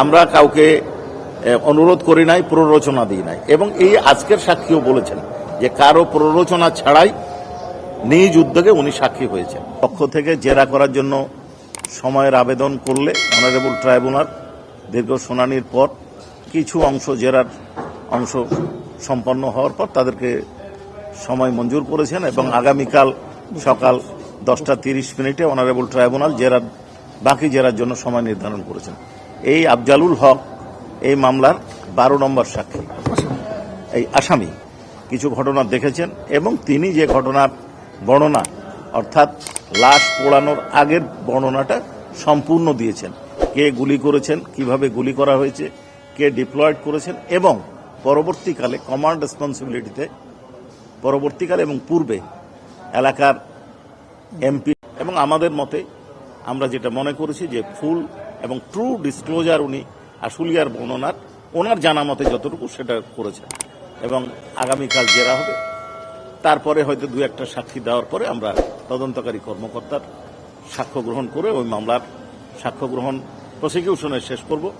আমরা কাউকে অনুরোধ করি নাই, প্ররোচনা দিই নাই। এবং এই আজকের সাক্ষীও বলেছেন যে কারও প্ররোচনা ছাড়াই নিজ উদ্যোগে উনি সাক্ষী হয়েছেন। পক্ষ থেকে জেরা করার জন্য সময়ের আবেদন করলে অনারেবল ট্রাইব্যুনাল দীর্ঘ শুনানির পর কিছু অংশ জেরার অংশ সম্পন্ন হওয়ার পর তাদেরকে সময় মঞ্জুর করেছেন এবং আগামীকাল সকাল দশটা তিরিশ মিনিটে অনারেবল ট্রাইব্যুনাল জেরার, বাকি জেরার জন্য সময় নির্ধারণ করেছেন। এই আফজালুল হক এই মামলার বারো নম্বর সাক্ষী। এই আসামি কিছু ঘটনা দেখেছেন এবং তিনি যে ঘটনার বর্ণনা, অর্থাৎ লাশ পোড়ানোর আগের বর্ণনাটা সম্পূর্ণ দিয়েছেন। কে গুলি করেছেন, কীভাবে গুলি করা হয়েছে, কে ডিপ্লয়েড করেছেন এবং পরবর্তীকালে কমান্ড রেসপন্সিবিলিটিতে পরবর্তীকালে এবং পূর্বে এলাকার এমপি এবং আমাদের মতে আমরা যেটা মনে করেছি যে ফুল এবং ট্রু ডিসক্লোজার উনি আশুলিয়ার বর্ণনার ওনার জানা মতে যতটুকু সেটা করেছেন। এবং আগামীকাল জেরা হবে। তারপরে হয়তো দু একটা সাক্ষী দেওয়ার পরে আমরা তদন্তকারী কর্মকর্তার সাক্ষ্য গ্রহণ করে ওই মামলার সাক্ষ্য গ্রহণ প্রসিকিউশনের শেষ করব।